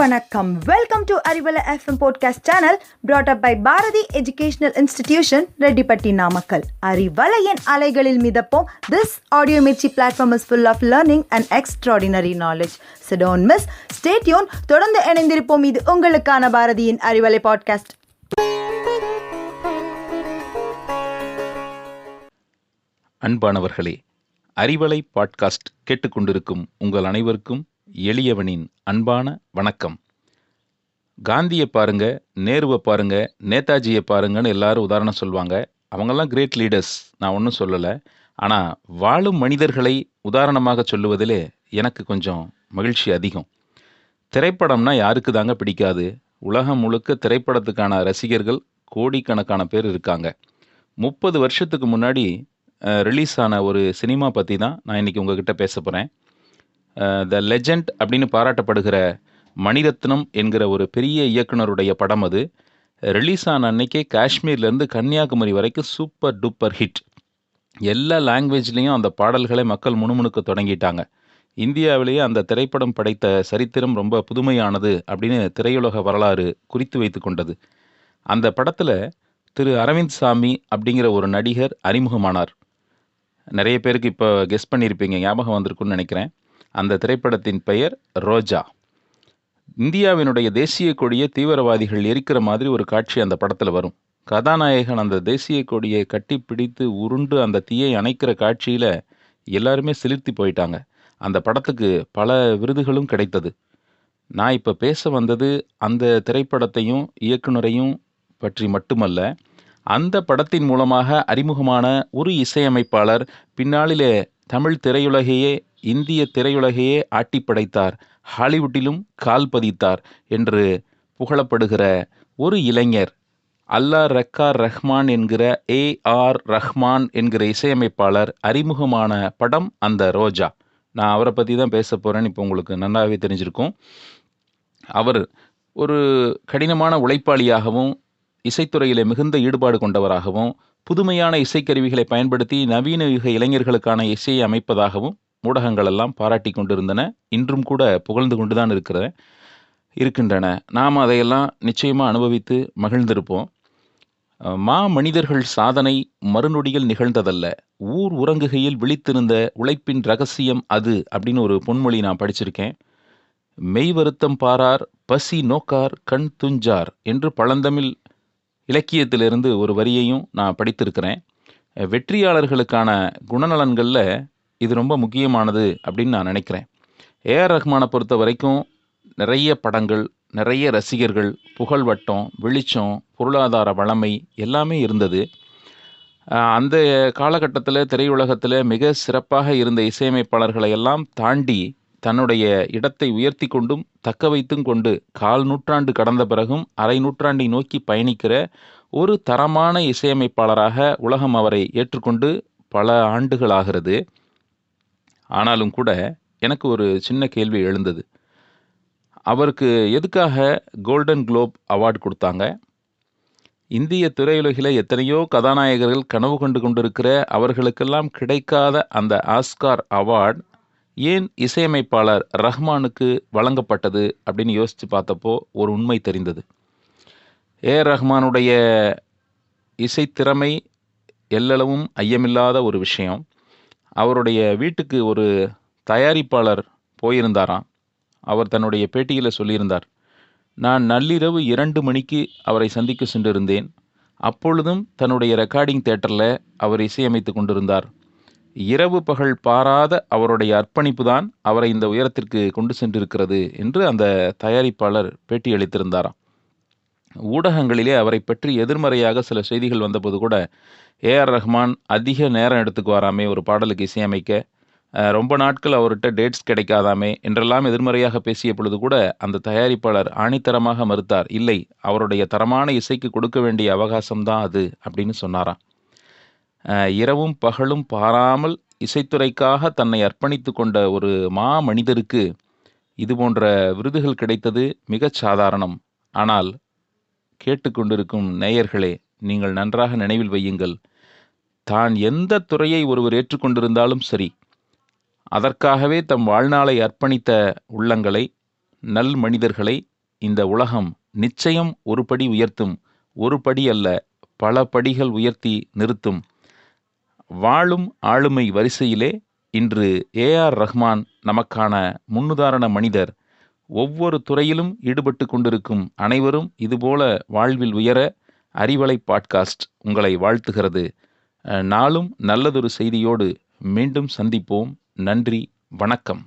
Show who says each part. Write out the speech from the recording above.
Speaker 1: வணக்கம். Welcome to Arivalai FM podcast channel brought up by Bharathi educational institution Rettipatti Namakkal அறிவலையின் அலைகளில் மிதப்போம். This audio Mirchi platform is full of learning and extraordinary knowledge so don't miss stay tuned தொடர்ந்து இணைந்திருப்போம். இது உங்களுக்கான பாரதியின் Arivalai podcast
Speaker 2: அன்பானவர்களே Arivalai podcast கேட்டுக்கொண்டிருக்கும் உங்கள் அனைவருக்கும் எளியவனின் அன்பான வணக்கம். காந்தியை பாருங்க நேருவை பாருங்க நேதாஜியை பாருங்கன்னு எல்லாரும் உதாரணம் சொல்லுவாங்க. அவங்கெல்லாம் கிரேட் லீடர்ஸ் நான் ஒன்றும் சொல்லலை. ஆனால் வாழும் மனிதர்களை உதாரணமாக சொல்லுவதிலே எனக்கு கொஞ்சம் மகிழ்ச்சி அதிகம். திரைப்படம்னா யாருக்கு தாங்க பிடிக்காது? உலகம் முழுக்க திரைப்படத்துக்கான ரசிகர்கள் கோடிக்கணக்கான பேர் இருக்காங்க. முப்பது வருஷத்துக்கு முன்னாடி ரிலீஸ் ஆன ஒரு சினிமா பற்றி தான் நான் இன்றைக்கி உங்ககிட்ட பேச போகிறேன் த லெஜண்ட் அப்படின்னு பாராட்டப்படுகிற மணிரத்னம் என்கிற ஒரு பெரிய இயக்குனருடைய படம் அது. ரிலீஸ் ஆன அன்னைக்கே காஷ்மீர்லேருந்து கன்னியாகுமரி வரைக்கும் சூப்பர் டூப்பர் ஹிட். எல்லா லாங்குவேஜ்லேயும் அந்த பாடல்களை மக்கள் முணுமுணுக்க தொடங்கிட்டாங்க. இந்தியாவிலேயே அந்த திரைப்படம் படைத்த சரித்திரம் ரொம்ப புதுமையானது அப்படின்னு திரையுலக வரலாறு குறித்து வைத்து கொண்டது. அந்த படத்தில் திரு அரவிந்த் சாமி அப்படிங்கிற ஒரு நடிகர் அறிமுகமானார். நிறைய பேருக்கு இப்போ கெஸ் பண்ணியிருப்பீங்க ஞாபகம் வந்திருக்குன்னு நினைக்கிறேன். அந்த திரைப்படத்தின் பெயர் ரோஜா. இந்தியாவினுடைய தேசிய கொடியை தீவிரவாதிகள் எரிக்கிற மாதிரி ஒரு காட்சி அந்த படத்தில் வரும். கதாநாயகன் அந்த தேசிய கொடியை கட்டி பிடித்து உருண்டு அந்த தீயை அணைக்கிற காட்சியில் எல்லாருமே சிலிர்த்தி போயிட்டாங்க. அந்த படத்துக்கு பல விருதுகளும் கிடைத்தது. நான் இப்போ பேச வந்தது அந்த திரைப்படத்தையும் இயக்குனரையும் பற்றி மட்டுமல்ல அந்த படத்தின் மூலமாக அறிமுகமான ஒரு இசையமைப்பாளர் பின்னாளிலே தமிழ் திரையுலகையே இந்திய திரையுலகையே ஆட்டி படைத்தார். ஹாலிவுட்டிலும் கால் பதித்தார் என்று புகழப்படுகிற ஒரு இளைஞர் அல்லா ரக்கார் ரஹ்மான் என்கிற ஏ ஆர் ரஹ்மான் என்கிற இசையமைப்பாளர் அறிமுகமான படம் அந்த ரோஜா. நான் அவரை பற்றி தான் பேச போகிறேன்னு இப்போ உங்களுக்கு நல்லாவே தெரிஞ்சிருக்கும். அவர் ஒரு கடினமான உழைப்பாளியாகவும் இசைத்துறையிலே மிகுந்த ஈடுபாடு கொண்டவராகவும் புதுமையான இசைக்கருவிகளை பயன்படுத்தி நவீன யுக இளைஞர்களுக்கான இசையை அமைப்பதாகவும் ஊடகங்களெல்லாம் பாராட்டி கொண்டிருந்தன. இன்றும் கூட புகழ்ந்து கொண்டுதான் இருக்கிற இருக்கின்றன. நாம் அதையெல்லாம் நிச்சயமாக அனுபவித்து மகிழ்ந்திருப்போம். மா மனிதர்கள் சாதனை மறுநொடியில் நிகழ்ந்ததல்ல. ஊர் உறங்குகையில் விழித்திருந்த உழைப்பின் ரகசியம் அது அப்படின்னு ஒரு பொன்மொழி நான் படிச்சிருக்கேன். மெய் வருத்தம் பாரார் பசி நோக்கார் கண் துஞ்சார் என்று பழந்தமிழ் இலக்கியத்திலிருந்து ஒரு வரியையும் நான் படித்திருக்கிறேன். வெற்றியாளர்களுக்கான குணநலன்களில் இது ரொம்ப முக்கியமானது அப்படின்னு நான் நினைக்கிறேன். ஏஆர் ரஹ்மானை பொறுத்த வரைக்கும் நிறைய படங்கள் நிறைய ரசிகர்கள் புகழ்வட்டம் வெளிச்சம் பொருளாதார வளமை எல்லாமே இருந்தது. அந்த காலகட்டத்தில் திரையுலகத்தில் மிக சிறப்பாக இருந்த இசையமைப்பாளர்களை எல்லாம் தாண்டி தன்னுடைய இடத்தை உயர்த்தி கொண்டும் தக்க வைத்தும் கொண்டு கால் நூற்றாண்டு கடந்த பிறகும் அரை நூற்றாண்டை நோக்கி பயணிக்கிற ஒரு தரமான இசையமைப்பாளராக உலகம் அவரை ஏற்றுக்கொண்டு பல ஆண்டுகள் ஆகிறது ஆனாலும் கூட எனக்கு ஒரு சின்ன கேள்வி எழுந்தது. அவருக்கு எதுக்காக கோல்டன் குளோப் அவார்டு கொடுத்தாங்க? இந்திய திரையுலகில் எத்தனையோ கதாநாயகர்கள் கனவு கொண்டு கொண்டிருக்கிற அவர்களுக்கெல்லாம் கிடைக்காத அந்த ஆஸ்கார் அவார்டு ஏன் இசையமைப்பாளர் ரஹ்மானுக்கு வழங்கப்பட்டது அப்படின்னு யோசித்து பார்த்தப்போ ஒரு உண்மை தெரிந்தது. ஏ ரஹ்மானுடைய இசைத்திறமை எல்லளவும் ஐயமில்லாத ஒரு விஷயம். அவருடைய வீட்டுக்கு ஒரு தயாரிப்பாளர் போயிருந்தாராம். அவர் தன்னுடைய பேட்டியில் சொல்லியிருந்தார் நான் நள்ளிரவு இரண்டு மணிக்கு அவரை சந்திக்க சென்றிருந்தேன். அப்பொழுதும் தன்னுடைய ரெக்கார்டிங் தேட்டரில் அவர் இசையமைத்து கொண்டிருந்தார். இரவு பகல் பாராத அவருடைய அர்ப்பணிப்பு தான் அவரை இந்த உயரத்திற்கு கொண்டு சென்றிருக்கிறது என்று அந்த தயாரிப்பாளர் பேட்டியளித்திருந்தாராம். ஊடகங்களிலே அவரை பற்றி எதிர்மறையாக சில செய்திகள் வந்தபோது கூட ஏஆர் ரஹ்மான் அதிக நேரம் எடுத்துக்குவாராமே ஒரு பாடலுக்கு இசையமைக்க ரொம்ப நாட்கள் அவர்கிட்ட டேட்ஸ் கிடைக்காதாமே என்றெல்லாம் எதிர்மறையாக பேசிய பொழுது கூட அந்த தயாரிப்பாளர் ஆணித்தரமாக மறுத்தார். இல்லை அவருடைய தரமான இசைக்கு கொடுக்க வேண்டிய அவகாசம்தான் அது அப்படின்னு சொன்னாராம். இரவும் பகலும் பாராமல் இசைத்துறைக்காக தன்னை அர்ப்பணித்து கொண்ட ஒரு மா மனிதருக்கு இது போன்ற விருதுகள் கிடைத்தது மிகச் சாதாரணம். ஆனால் கேட்டுக்கொண்டிருக்கும் நேயர்களே நீங்கள் நன்றாக நினைவில் வையுங்கள். தான் எந்த துறையை ஒருவர் ஏற்றுக்கொண்டிருந்தாலும் சரி அதற்காகவே தம் வாழ்நாளை அர்ப்பணித்த உள்ளங்களை நல் மனிதர்களை இந்த உலகம் நிச்சயம் ஒரு படி உயர்த்தும் ஒரு படி அல்ல பல படிகள் உயர்த்தி நிறுத்தும். வாழும் ஆளுமை வரிசையிலே இன்று ஏஆர் ரஹ்மான் நமக்கான முன்னுதாரண மனிதர். ஒவ்வொரு துறையிலும் ஈடுபட்டு கொண்டிருக்கும் அனைவரும் இதுபோல வாழ்வில் உயர அறிவலை பாட்காஸ்ட் உங்களை வாழ்த்துகிறது. நாளும் நல்லதொரு செய்தியோடு மீண்டும் சந்திப்போம். நன்றி வணக்கம்.